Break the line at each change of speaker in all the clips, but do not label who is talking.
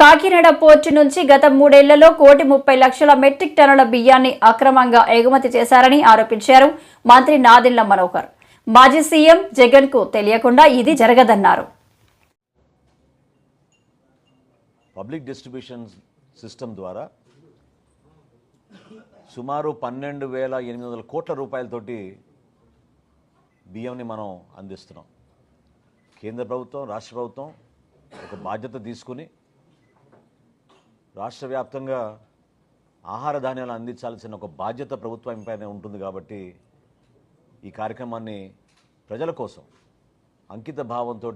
Kakinada port నుంచి గత మూడేళ్ళలో కోటి ముప్పై లక్షల మెట్రిక్ టన్నుల బియ్యాన్ని అక్రమంగా ఎగుమతి చేశారని ఆరోపించారు మంత్రి నాదిళ్ళ మనోహర్. మాజీ సీఎం జగన్కు తెలియకుండా ఇది జరగదన్నారు.
పబ్లిక్ డిస్ట్రిబ్యూషన్ సిస్టమ్ ద్వారా సుమారు పన్నెండు వేల ఎనిమిది వందల కోట్ల రూపాయలతోటి బియ్యంని మనం అందిస్తున్నాం. కేంద్ర ప్రభుత్వం రాష్ట్ర ప్రభుత్వం ఒక బాధ్యత తీసుకుని రాష్ట్ర వ్యాప్తంగా ఆహార ధాన్యాలు అందించాల్సిన ఒక బాధ్యత ప్రభుత్వంపైనే ఉంటుంది కాబట్టి ఈ కార్యక్రమాన్ని ప్రజల కోసం అంకిత భావంతో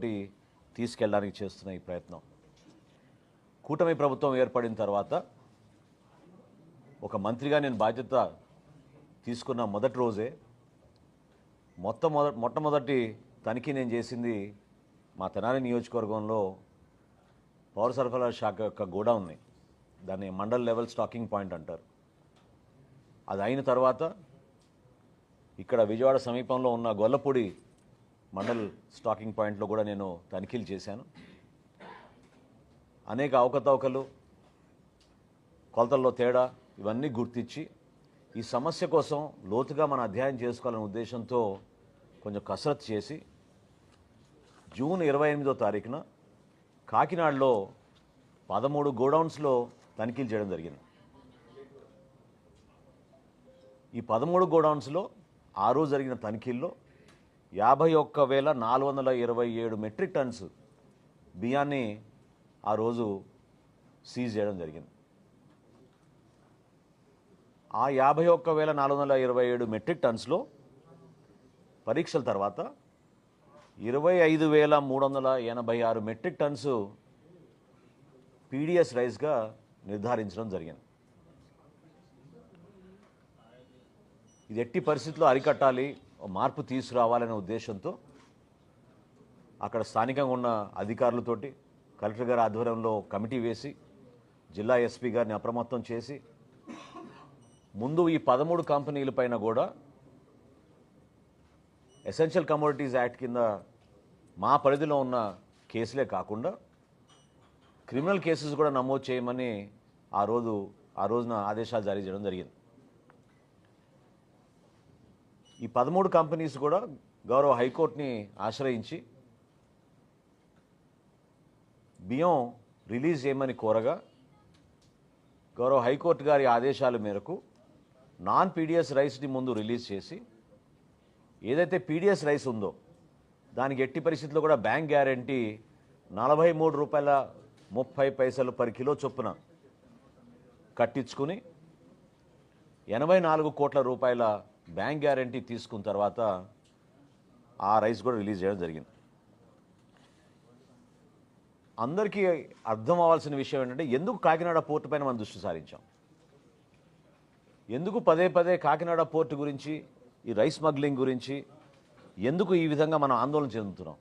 తీసుకెళ్ళడానికి చేస్తున్న ఈ ప్రయత్నం. కూటమి ప్రభుత్వం ఏర్పడిన తర్వాత ఒక మంత్రిగా నేను బాధ్యత తీసుకున్న మొదటి రోజే మొత్తం మొట్టమొదటి తనిఖీ నేను చేసింది మా తెనాలి నియోజకవర్గంలో పౌర సరఫరాల శాఖ యొక్క గోడౌన్ని. దాన్ని మండల్ లెవెల్ స్టాకింగ్ పాయింట్ అంటారు. అది అయిన తర్వాత ఇక్కడ విజయవాడ సమీపంలో ఉన్న గొల్లపూడి మండల్ స్టాకింగ్ పాయింట్లో కూడా నేను తనిఖీలు చేశాను. అనేక అవకతవకలు కొలతల్లో తేడా ఇవన్నీ గుర్తించి ఈ సమస్య కోసం లోతుగా మనం అధ్యయనం చేసుకోవాలనే ఉద్దేశంతో కొంచెం కసరత్తు చేసి జూన్ ఇరవై ఎనిమిదో తారీఖున కాకినాడలో పదమూడు గోడౌన్స్లో తనిఖీలు చేయడం జరిగింది. ఈ పదమూడు గోడౌన్స్లో ఆ రోజు జరిగిన తనిఖీల్లో యాభై ఒక్క వేల నాలుగు వందల ఇరవై ఏడు మెట్రిక్ టన్స్ బియ్యాన్ని ఆ రోజు సీజ్ చేయడం జరిగింది. ఆ యాభై ఒక్క వేల నాలుగు వందల ఇరవై ఏడు మెట్రిక్ టన్స్లో పరీక్షల తర్వాత ఇరవై ఐదు వేల మూడు వందల ఎనభై ఆరు మెట్రిక్ టన్స్ పీడిఎస్ రైస్గా నిర్ధారించడం జరిగింది. ఇది ఎట్టి పరిస్థితుల్లో అరికట్టాలి మార్పు తీసుకురావాలనే ఉద్దేశంతో అక్కడ స్థానికంగా ఉన్న అధికారులతోటి కలెక్టర్ గారి ఆధ్వర్యంలో కమిటీ వేసి జిల్లా ఎస్పీ గారిని అప్రమత్తం చేసి ముందు ఈ పదమూడు కంపెనీలపైన కూడా ఎసెన్షియల్ కమోడిటీస్ యాక్ట్ కింద మా పరిధిలో ఉన్న కేసులే కాకుండా క్రిమినల్ కేసెస్ కూడా నమోదు చేయమని ఆ రోజు ఆ రోజున ఆదేశాలు జారీ చేయడం జరిగింది. ఈ పదమూడు కంపెనీస్ కూడా గౌరవ హైకోర్టుని ఆశ్రయించి బియ్యం రిలీజ్ చేయమని కోరగా గౌరవ హైకోర్టు గారి ఆదేశాల మేరకు నాన్ పీడిఎస్ రైస్ని ముందు రిలీజ్ చేసి ఏదైతే పీడిఎస్ రైస్ ఉందో దానికి ఎట్టి పరిస్థితుల్లో కూడా బ్యాంక్ గ్యారంటీ నలభై మూడు రూపాయల ముప్పై పైసలు పర్ కిలో చొప్పున కట్టించుకుని ఎనభై నాలుగు కోట్ల రూపాయల బ్యాంక్ గ్యారంటీ తీసుకున్న తర్వాత ఆ రైస్ కూడా రిలీజ్ చేయడం జరిగింది. అందరికీ అర్థం అవ్వాల్సిన విషయం ఏంటంటే ఎందుకు కాకినాడ పోర్టు పైన మనం దృష్టి సారించాం? ఎందుకు పదే పదే కాకినాడ పోర్టు గురించి ఈ రైస్ స్మగ్లింగ్ గురించి ఎందుకు ఈ విధంగా మనం ఆందోళన చెందుతున్నాం?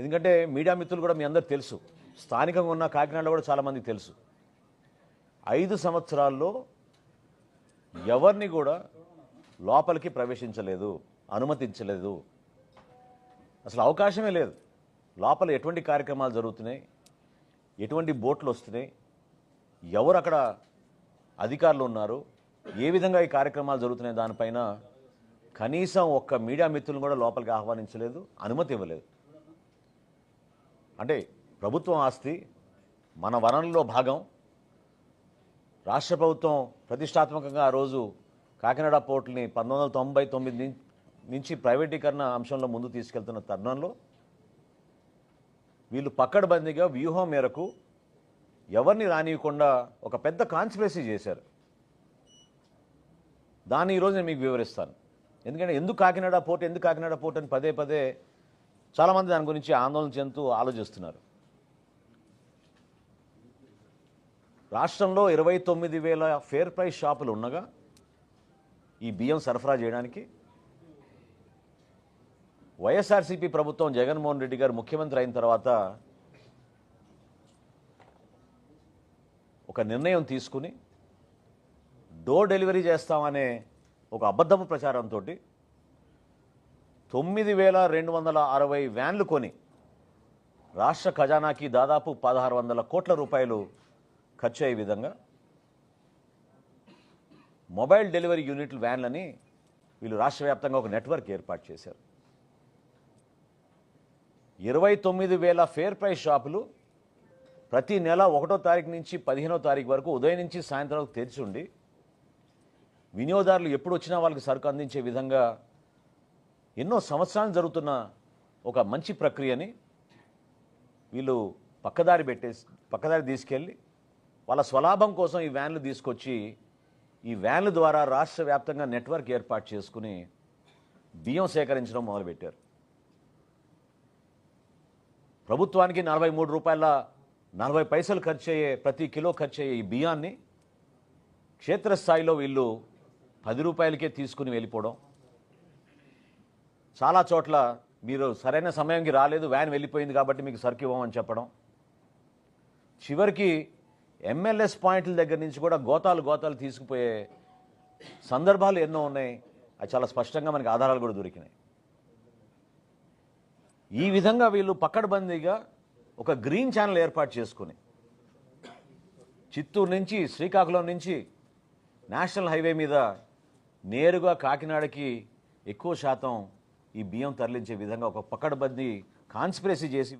ఎందుకంటే మీడియా మిత్రులు కూడా మీ అందరు తెలుసు. స్థానికంగా ఉన్న కాకినాడలో కూడా చాలామంది తెలుసు. ఐదు సంవత్సరాల్లో ఎవరిని కూడా లోపలికి ప్రవేశించలేదు అనుమతించలేదు. అసలు అవకాశమే లేదు. లోపల ఎటువంటి కార్యక్రమాలు జరుగుతున్నాయి? ఎటువంటి బోట్లు వస్తున్నాయి? ఎవరు అక్కడ అధికారులు ఉన్నారు? ఏ విధంగా ఈ కార్యక్రమాలు జరుగుతున్నాయి? దానిపైన కనీసం ఒక్క మీడియా మిత్రులను కూడా లోపలికి ఆహ్వానించలేదు అనుమతి ఇవ్వలేదు. అంటే ప్రభుత్వం ఆస్తి మన వనరుల్లో భాగం. రాష్ట్ర ప్రభుత్వం ప్రతిష్టాత్మకంగా ఆ రోజు కాకినాడ పోర్టుని పంతొమ్మిది వందల తొంభై తొమ్మిది నుంచి ప్రైవేటీకరణ అంశంలో ముందు తీసుకెళ్తున్న తరుణంలో వీళ్ళు పక్కడబందీగా వ్యూహం మేరకు ఎవరిని రానియకుండా ఒక పెద్ద కాన్స్పిరసీ చేశారు. దాన్ని ఈరోజు నేను మీకు వివరిస్తాను. ఎందుకంటే ఎందుకు కాకినాడ పోర్ట్ ఎందుకు కాకినాడ పోర్ట్ అని పదే పదే చాలామంది దాని గురించి ఆందోళన చెందుతూ ఆలోచిస్తున్నారు. రాష్ట్రంలో ఇరవై తొమ్మిది వేల ఫేర్ ప్రైస్ షాపులు ఉండగా ఈ బియ్యం సరఫరా చేయడానికి వైఎస్ఆర్సీపీ ప్రభుత్వం జగన్మోహన్ రెడ్డి గారు ముఖ్యమంత్రి అయిన తర్వాత ఒక నిర్ణయం తీసుకుని డోర్ డెలివరీ చేస్తామనే ఒక అబద్ధపు ప్రచారంతో తొమ్మిది వేల రెండు వందల అరవై వ్యాన్లు కొని రాష్ట్ర ఖజానాకి దాదాపు పదహారు వందల కోట్ల రూపాయలు ఖర్చు అయ్యే విధంగా మొబైల్ డెలివరీ యూనిట్లు వ్యాన్లని వీళ్ళు రాష్ట్ర వ్యాప్తంగా ఒక నెట్వర్క్ ఏర్పాటు చేశారు. ఇరవై తొమ్మిది వేల ఫేర్ ప్రైస్ షాపులు ప్రతి నెల ఒకటో తారీఖు నుంచి పదిహేనో తారీఖు వరకు ఉదయం నుంచి సాయంత్రం వరకు తెరిచి ఉండి వినియోగదారులు ఎప్పుడు వచ్చినా వాళ్ళకి సరుకు అందించే విధంగా ఎన్నో సంవత్సరాలు జరుగుతున్న ఒక మంచి ప్రక్రియని వీళ్ళు పక్కదారి పెట్టేసి పక్కదారి తీసుకెళ్ళి వాళ్ళ స్వలాభం కోసం ఈ వ్యాన్లు తీసుకొచ్చి ఈ వ్యాన్ల ద్వారా రాష్ట్ర వ్యాప్తంగా నెట్వర్క్ ఏర్పాటు చేసుకుని బియ్యం సేకరించడం మొదలుపెట్టారు. ప్రభుత్వానికి నలభై మూడు రూపాయల నలభై పైసలు ఖర్చు అయ్యే ప్రతి కిలో ఖర్చు అయ్యే ఈ బియ్యాన్ని క్షేత్రస్థాయిలో వీళ్ళు పది రూపాయలకే తీసుకుని వెళ్ళిపోవడం. చాలా చోట్ల మీరు సరైన సమయంకి రాలేదు వ్యాన్ వెళ్ళిపోయింది కాబట్టి మీకు సరుకు ఇవ్వమని చెప్పడం. చివరికి ఎమ్మెల్యేస్ పాయింట్ల దగ్గర నుంచి కూడా గోతాలు గోతాలు తీసుకుపోయే సందర్భాలు ఎన్నో ఉన్నాయి. అది చాలా స్పష్టంగా మనకి ఆధారాలు కూడా దొరికినాయి. ఈ విధంగా వీళ్ళు పక్కడబందీగా ఒక గ్రీన్ ఛానల్ ఏర్పాటు చేసుకుని చిత్తూరు నుంచి శ్రీకాకుళం నుంచి నేషనల్ హైవే మీద నేరుగా కాకినాడకి ఎక్కువ శాతం ఈ బియ్యం తరలించే విధంగా ఒక పక్కడబందీ కాన్స్పిరసీ చేసి